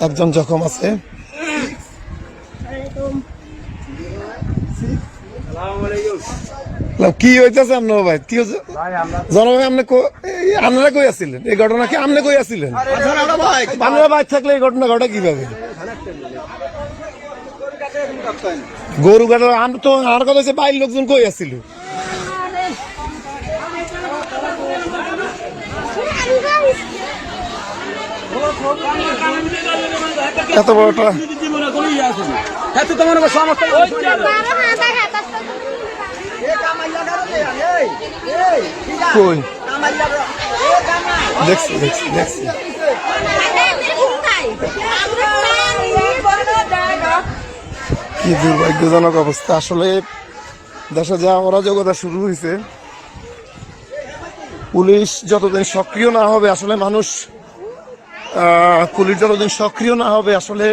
একজন জখম আছে। কি হইতেছে আপনার ভাই? কি হচ্ছে জনভাই আপনি আপনারা কই আছিলেন? এই ঘটনা কি আপনি কই আছিলেন? আপনারা বাইক থাকলে এই ঘটনা ঘটে কীভাবে? গরু গাড়ি আমি তো আর কথা হচ্ছে বাইরের লোকজন কই আসছিল এত বড়টা কই? দেখছি দেখছি দেখছি। কি দুর্ভাগ্যজনক অবস্থা। আসলে দেশে যা অরাজকতা শুরু হয়েছে, পুলিশ যতদিন সক্রিয় না হবে, আসলে মানুষ পুলিশ যতদিন সক্রিয় না হবে, আসলে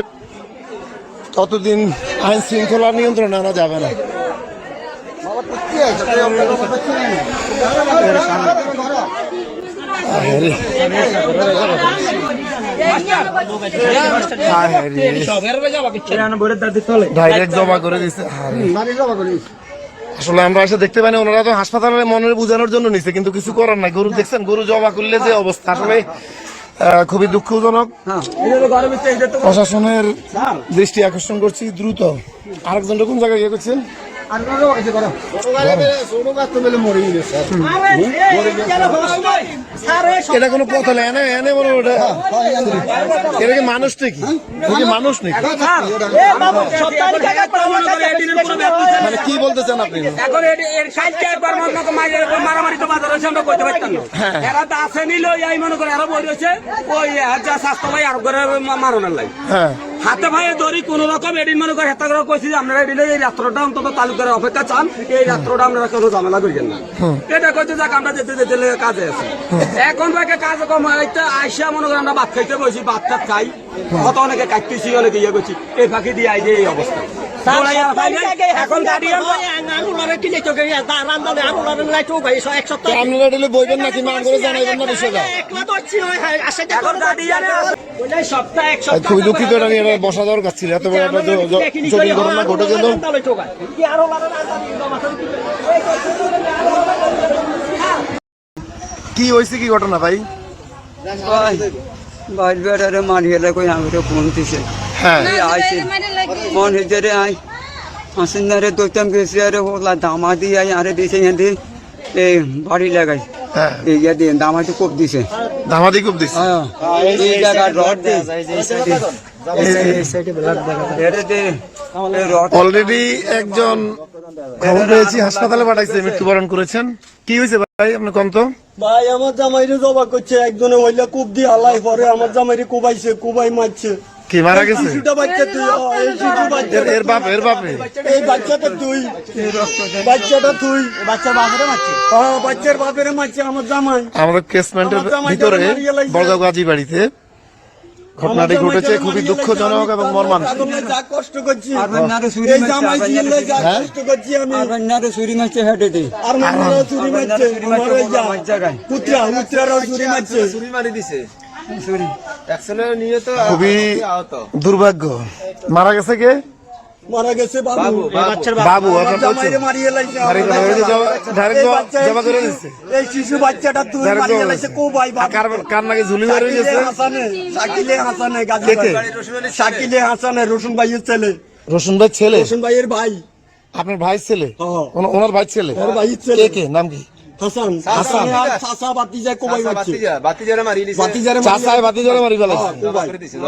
ততদিন আইন শৃঙ্খলা নিয়ন্ত্রণে আনা যাবে না। ডাইরেক্ট জমা করে আসলে আমরা এসে দেখতে পাই না ওনারা তো হাসপাতালে মনের বোঝানোর জন্য নিছে, কিন্তু কিছু করার নাই। গরু দেখছেন, গরু জমা করলে যে অবস্থা। আসলে খুবই দুঃখজনক প্রশাসনের দৃষ্টি আকর্ষণ করছি দ্রুত আরেকজন কোন জায়গায় গিয়ে করছেন এটা কোনো এনে এনে বলো ওটা এটা কি মানুষ নাকি মানুষ নাকি মানে কি বলতেছেন আপনি? এখন এর- কালকে একবার মায়ের মারামারি তো বাজার হয়েছে আমরা কইতে পারতাম না। এরা তো আসে নিল এই মনে করে এরা বই রয়েছে ওই যা স্বাস্থ্য ভাই আর করে মারণের লাই। হ্যাঁ। হাতে ভাইয়ে ধরি কোন রকম এদিন মনে করে হেতা করে কইছি যে আপনারা এদিন এই রাত্রটা অন্তত তালুকের অপেক্ষা চান এই রাত্রটা আপনারা কোনো ঝামেলা করিবেন না। এটা কইতে যাক আমরা যেতে যেতে লেগে কাজে আছি। এখন ভাইকে কাজ কম হইতে আইসা মনে করে আমরা ভাত খাইতে বসি ভাত খাই। কত অনেকে কাটতেছি অনেকে ইয়ে করছি এই ফাঁকি দিয়ে আই যে এই অবস্থা। মান খুবই দুঃখিত নিয়ে এটা বসা দরকার ছিল এত বড় একটা জ- জ- জটিল ঘটনা ঘটে গেল কি হয়েছে কি ঘটনা ভাই বাইর বেড়ারে মারিয়ে কই আমি তো ফোন দিছে হ্যাঁ আইছে মন হিজরে আই হাসিনারে দইতাম গেছি আরে হোলা দামা দিয়ে আই আরে দিছে ইয়াদি এই বাড়ি লাগাই হ্যাঁ এই ইয়াদি দামাটি কোপ দিছে ধামাদি খুব দিচ্ছে হ্যাঁ এই জায়গা রড দে এরে দে এই রড অলরেডি একজন খবর পেয়েছি হাসপাতালে পাঠাইছে মৃত্যুবরণ করেছেন। কি হয়েছে ভাই আপনি কম তো ভাই আমার জামাইরে জবা করছে একজনে হইলে কুপ দিয়ে হালাই পরে আমার জামাইরে কুবাইছে কুবাই মারছে। কি মারা গেছে? শিশুটা বাচ্চা তুই ও, বাচ্চা এর- বাপ এর বাপে এই বাচ্চাটা তুই। বাচ্চাটা তুই। বাচ্চা বাপরে মারছে। হ্যাঁ বাচ্চার বাপেরে মারছে আমার জামাই। আমাদের কেসমেন্টের ভিতরে যারা বড়গাঁও গাজী বাড়িতে। ঘটনাটি ঘটেছে খুবই দুঃখজনক এবং মর্মান্তিক। যা কষ্ট করছি। আর নারে চুরি এই জামাই জিলে যা হ্যাঁ? কষ্ট করছি আমি। আর চুরি মারছে হেডে দে আর মারা চুরি মারছে আমার এই যা। জায়গায়। পুত্রা উত্তরাও চুরি মারছে। চুরি খুবই দুর্ভাগ্য। মারা গেছে কে? মারা গেছে বাবু। বাবু এই শিশু বাচ্চাটা তুই মারিয়ে লাইছে ভাই আর কার কার নাকি ঝুলি মারে শাকিলে গেছে হাসানে গাজী? ভাই। রসুন ভাইয়ের ছেলে। রসুন ভাই ছেলে? রসুন ভাইয়ের ভাই। আপনার ভাই ছেলে? হ্যাঁ। ওনার ভাই ছেলে? ওর ভাইয়ের ছেলে। কে কে? নাম কি? হাসান হাসান। চাচা বাতিজা কোবাই মারছে বাতিজারে চাচায় বাতি জলে মারি ফেলাইছে। কোবাই।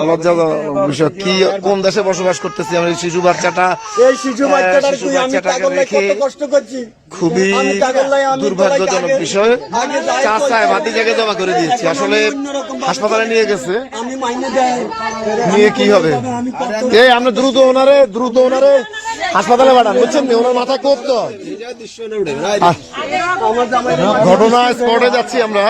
লজ্জাজনক বিষয় কি কোন দেশে বসবাস করতেছি আমরা? শিশু বাচ্চাটা এই শিশু বাচ্চাটার শিশু তুই আমি পাগল কত কষ্ট করছি। খুবই আমি আমি দুর্ভাগ্যজনক বিষয়। চাচায় জায়গায় জমা করে দিয়েছি। আসলে আমি হাসপাতালে নিয়ে গেছে। আমি মাইনে দেয় নিয়ে কি হবে? এই আমরা দ্রুত ওনারে দ্রুত ওনারে। হাসপাতালে পাঠান বুঝছেন নি? ওনার মাথা কোপ তো। ঘটনা স্পটে যাচ্ছি আমরা।